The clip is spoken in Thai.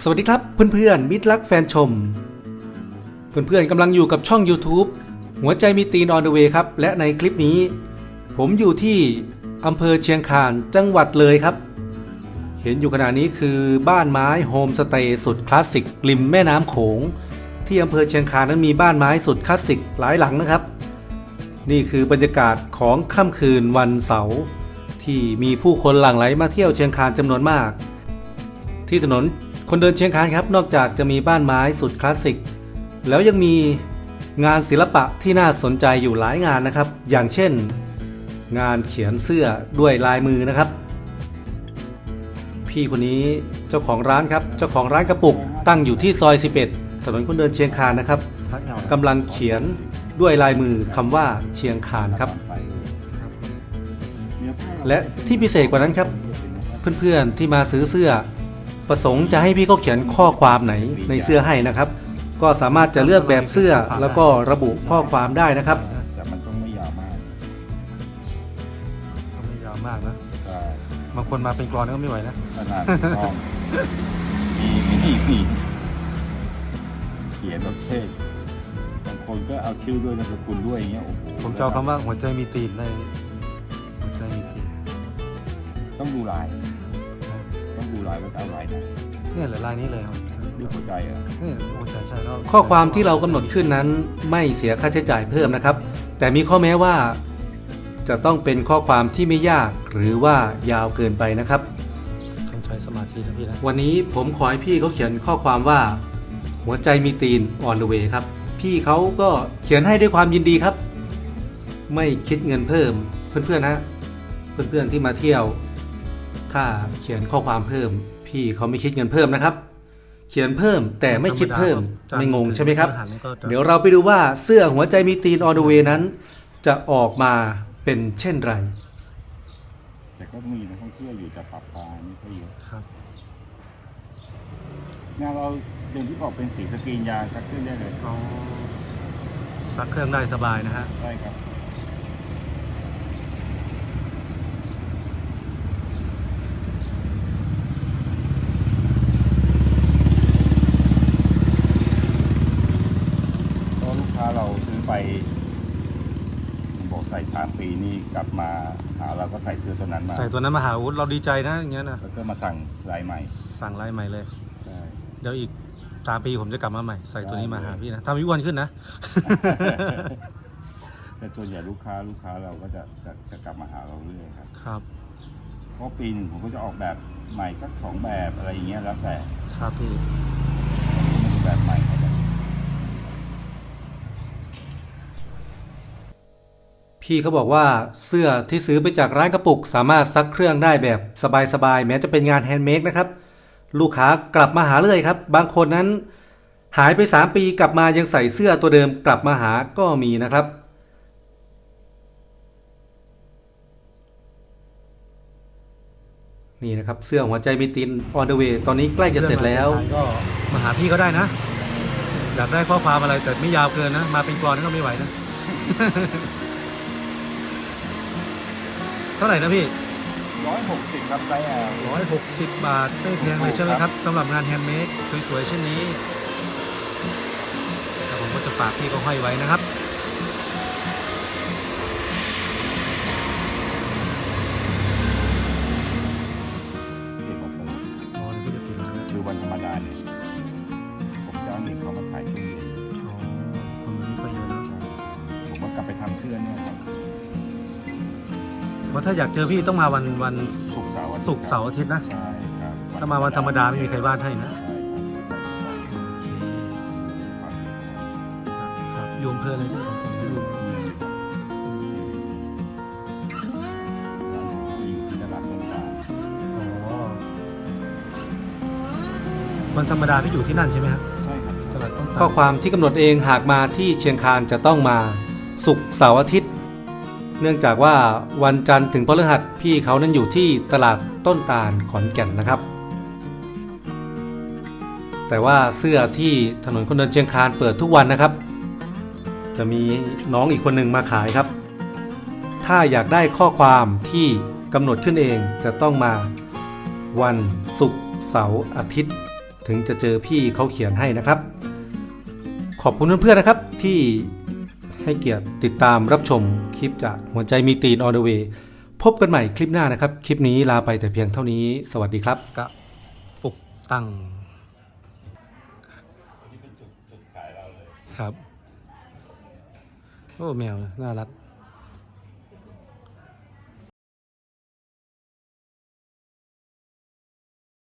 สวัสดีครับเพื่อนๆมิตรรักแฟนชม เพื่อนๆกำลังอยู่กับช่อง YouTube หัวใจมีตีนออนเดอะเวครับ และในคลิปนี้ ผมอยู่ที่อำเภอเชียงคานจังหวัดเลยครับ เห็นอยู่ขณะนี้คือบ้านไม้โฮมสเตย์สุดคลาสสิกริมแม่น้ำโขง ที่อำเภอเชียงคานนั้นมีบ้านไม้สุดคลาสสิกหลายหลังนะครับ นี่คือบรรยากาศของค่ำคืนวันเสาร์ที่มีผู้คนหลั่งไหลมาเที่ยวเชียงคานจำนวนมาก ที่ถนนคนเดินเชียงคานครับ นอกจากจะมีบ้านไม้สุดคลาสสิก แล้วยังมีงานศิลปะที่น่าสนใจอยู่หลายงานนะครับ อย่างเช่น งานเขียนเสื้อด้วยลายมือนะครับ พี่คนนี้เจ้าของร้านครับ เจ้าของร้านกระปุกตั้งอยู่ที่ซอย 11 ถนนคนเดินเชียงคานนะครับกำลังเขียนด้วยลายมือคำว่าเชียงคานครับ และที่พิเศษกว่านั้นครับ เพื่อนๆที่มาซื้อเสื้อ ประสงค์จะให้พี่เขาเขียนข้อความไหนในเสื้อให้นะครับ ก็สามารถจะเลือกแบบเสื้อแล้วก็ระบุข้อความได้นะครับ แต่มันต้องไม่ยาวมากก็ไม่ยาวมากนะใช่บางคนมาเป็นกรอนก็ไม่ไหวนะขนาดถูกต้องมีมีมีเขียนประเภทบางคนก็เอาชื่อด้วยนามสกุลด้วยอย่างเงี้ยโอ้โหผมจะเอาคำว่าหัวใจมีตีนได้หัวใจมีตีนต้องดูลายต้อง ดูลายว่าจะเอาลายไหนเนี่ยเหลือลายนี้เลยครับรูปหัวใจเหรอะเนี่ยหัวใจใช่แล้วข้อความที่เรากำหนดขึ้นนั้นไม่เสียค่าใช้จ่ายเพิ่มนะครับ แต่มีข้อแม้ว่า จะต้องเป็นข้อความที่ไม่ยากหรือว่ายาวเกินไปนะครับ ต้องใช้สมาธินะพี่นะวันนี้ผมขอให้พี่เขาเขียนข้อความว่า หัวใจมีตีน on the way ครับ พี่เขาก็เขียนให้ด้วยความยินดีครับ ไม่คิดเงินเพิ่มเพื่อนๆนะเพื่อนๆที่มาเที่ยว ถ้าเขียนข้อความเพิ่ม พี่เขาไม่คิดเงินเพิ่มนะครับ เขียนเพิ่มแต่ไม่คิดเพิ่มไม่งงใช่ไหมครับ เดี๋ยวเราไปดูว่าเสื้อหัวใจมีตีน on the way นั้น จะออกมาเป็นเช่นไร แต่ก็มีนักท่องเที่ยวอยู่แต่ปรับปลาไม่ค่อยเยอะครับงานเราอย่างที่บอกเป็นสีสกรีนยางชักขึ้นได้เลยเอาซักเครื่องได้สบายนะฮะใช่ครับ เพราะลูกค้าเราซื้อไปผมบอกใส่สามปีนี่กลับมาหาเราก็ใส่เสื้อตัวนั้นมา ใส่ตัวนั้นมาหาวุธเราดีใจนะอย่างเงี้ยนะแล้วก็มาสั่งลายใหม่ สั่งลายใหม่เลย ใช่ เดี๋ยวอีกสามปีผมจะกลับมาใหม่ ใส่ตัวนี้มาหาพี่นะทำให้อ้วนขึ้นนะ แต่ส่วนใหญ่ลูกค้าลูกค้าเราก็จะจะจะกลับมาหาเราเรื่อยครับ ครับ เพราะปีหนึ่งผมก็จะออกแบบใหม่สักสองแบบอะไรอย่างเงี้ยแล้วแต่ ครับพี่มันแบบใหม่เขาจะ พี่เขาบอกว่าเสื้อที่ซื้อไปจากร้านกระปุก สามารถซักเครื่องได้แบบสบายๆแม้จะเป็นงานแฮนด์เมดนะครับ ลูกค้ากลับมาหาเลยครับ บางคนนั้น หายไป 3 ปีกลับมายังใส่เสื้อตัวเดิมกลับมาหาก็มีนะครับ นี่นะครับเสื้อหัวใจมิติน on the way ตอนนี้ใกล้จะเสร็จแล้วก็มาหาพี่ก็ได้นะ อยากได้ข้อความอะไรแต่ไม่ยาวเกินนะ มาเป็นกรอนก็ไม่ไหวนะ ท่าไหร่นะพี่ร้อยหกสิบครับไซส์แอลร้อยหกสิบบาทไม่แพงเลยใช่ไหมครับสำหรับงานแฮนด์เมดสวยๆเช่นนี้แต่ผมก็จะฝากพี่ก็ห้อยไว้นะครับที่ผมผมอ๋อนี่ก็จะติดมาแล้วคือวันธรรมดาเนี่ยผมจะเอาเด็กเขามาขายช่วงเย็นอ๋อคนนี้ก็เยอะนะผมก็กลับไปทำเสื้อเนี่ยครับ เพราะถ้าอยากเจอพี่ต้องมาวันวันศุกร์เสาร์อาทิตย์ศุกร์เสาร์อาทิตย์นะ ใช่ครับถ้ามาวันธรรมดาไม่มีใครวาดให้นะใช่ครับครับโยมเพลินเลยที่ผมจะดูอยู่ที่ตลาดต้นตาลอ๋อวันธรรมดาพี่อยู่ที่นั่นใช่ไหมครับใช่ครับตลาดต้นข้อความที่กำหนดเองหากมาที่เชียงคานจะต้องมาศุกร์เสาร์อาทิตย์ เนื่องจากว่าวันจันทร์ถึงพฤหัสพี่เขานั้นอยู่ที่ตลาดต้นตาลขอนแก่นนะครับ แต่ว่าเสื้อที่ถนนคนเดินเชียงคานเปิดทุกวันนะครับ จะมีน้องอีกคนหนึ่งมาขายครับ ถ้าอยากได้ข้อความที่กำหนดขึ้นเองจะต้องมาวันศุกร์เสาร์อาทิตย์ ถึงจะเจอพี่เขาเขียนให้นะครับ ขอบคุณเพื่อนๆนะครับที่ ให้เกียรติติดตามรับชมคลิปจากหัวใจมีตีนออเดเวพบกันใหม่คลิปหน้านะครับ คลิปนี้ลาไปแต่เพียงเท่านี้ สวัสดีครับกะปุกตั้งนี่เป็นจุดจุดขายเราเลยครับ โอ้แมว น่ารัก